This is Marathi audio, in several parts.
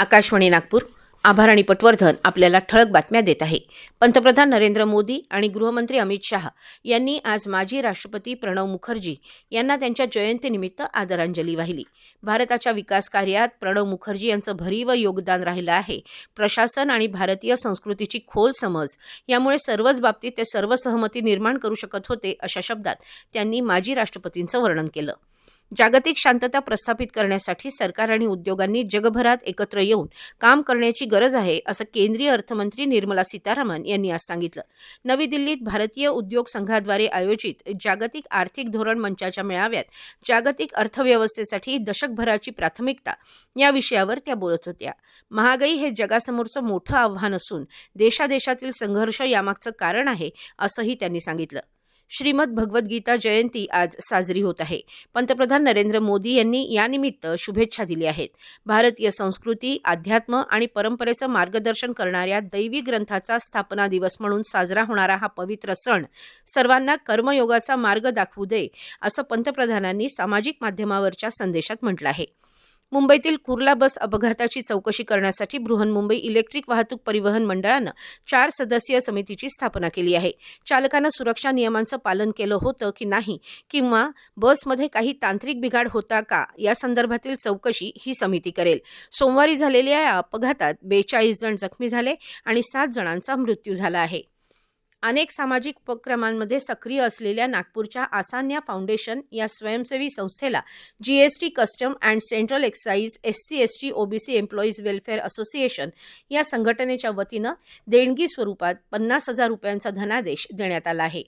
आकाशवाणी नागपूर. आभार आणि पटवर्धन आपल्याला ठळक बातम्या देत आहे. पंतप्रधान नरेंद्र मोदी आणि गृहमंत्री अमित शहा यांनी आज माजी राष्ट्रपती प्रणव मुखर्जी यांना त्यांच्या जयंतीनिमित्त आदरांजली वाहिली. भारताच्या विकास कार्यात प्रणव मुखर्जी यांचं भरीव योगदान राहिलं आहे. प्रशासन आणि भारतीय संस्कृतीची खोल समज यामुळे सर्वच बाबतीत ते सर्वसहमती निर्माण करू शकत होते अशा शब्दात त्यांनी माजी राष्ट्रपतींचं वर्णन केलं. जागतिक शांतता प्रस्थापित करण्यासाठी सरकार आणि उद्योगांनी जगभरात एकत्र येऊन काम करण्याची गरज आहे असं केंद्रीय अर्थमंत्री निर्मला सीतारामन यांनी आज सांगितलं. नवी दिल्लीत भारतीय उद्योग संघाद्वारे आयोजित जागतिक आर्थिक धोरण मंचाच्या मेळाव्यात जागतिक अर्थव्यवस्थेसाठी दशकभराची प्राथमिकता या विषयावर त्या बोलत होत्या. महागाई हे जगासमोरचं मोठं आव्हान असून देशादेशातील संघर्ष यामागचं कारण आहे असंही त्यांनी सांगितलं. श्रीमद भगवद्गीता जयंती आज साजरी होत आहे. पंतप्रधान नरेंद्र मोदी यांनी यानिमित्त शुभेच्छा दिल्या आहेत. भारतीय संस्कृती अध्यात्म आणि परंपरेचं मार्गदर्शन करणाऱ्या दैवी ग्रंथाचा स्थापना दिवस म्हणून साजरा होणारा हा पवित्र सण सर्वांना कर्मयोगाचा मार्ग दाखवू दे असं पंतप्रधानांनी सामाजिक माध्यमावरच्या संदेशात म्हटलं आहे. मुंबईतील कुर्ला बस अपघाताची चौकशी करण्यासाठी बृहन्मुंबई इलेक्ट्रिक वाहतूक परिवहन मंडळानं चार सदस्यीय समितीची स्थापना केली आहे. चालकानं सुरक्षा नियमांचं पालन केलं होतं की नाही किंवा बसमध्ये काही तांत्रिक बिघाड होता का या संदर्भातील चौकशी ही समिती करेल. सोमवारी झालेल्या या अपघातात बेचाळीस जण जखमी झाले आणि सात जणांचा मृत्यू झाला आहे. अनेक सामाजिक उपक्रमांमध्ये सक्रिय असलेल्या नागपूरच्या आसान्या फाउंडेशन या स्वयंसेवी संस्थेला GST custom and central excise S C S T OBC employees welfare association या संघटनेच्या वतीनं देणगी स्वरूपात पन्नास हजार रुपयांचा धनादेश देण्यात आला आहे.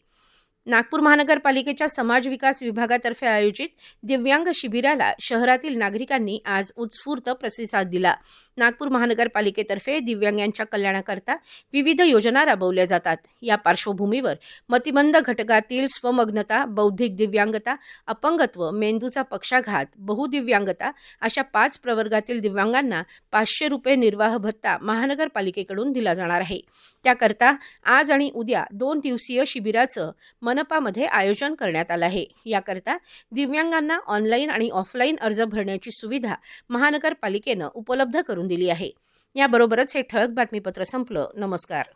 नागपूर महानगरपालिकेच्या समाज विकास विभागातर्फे आयोजित दिव्यांग शिबिराला शहरातील नागरिकांनी आज उत्स्फूर्त प्रतिसाद दिला. नागपूर महानगरपालिकेतर्फे दिव्यांगांच्या कल्याणाकरता विविध योजना राबवल्या जातात. या पार्श्वभूमीवर मतिमंद घटकातील स्वमग्नता बौद्धिक दिव्यांगता अपंगत्व मेंदूचा पक्षाघात बहुदिव्यांगता अशा पाच प्रवर्गातील दिव्यांगांना पाचशे रुपये निर्वाह भत्ता महानगरपालिकेकडून दिला जाणार आहे. त्याकरता आज आणि उद्या दोन दिवसीय शिबिराचं मनपामध्ये आयोजन करण्यात आलं आहे. याकरता दिव्यांगांना ऑनलाईन आणि ऑफलाईन अर्ज भरण्याची सुविधा महानगरपालिकेनं उपलब्ध करून दिली आहे. याबरोबरच हे ठळक बातमीपत्र संपलं. नमस्कार.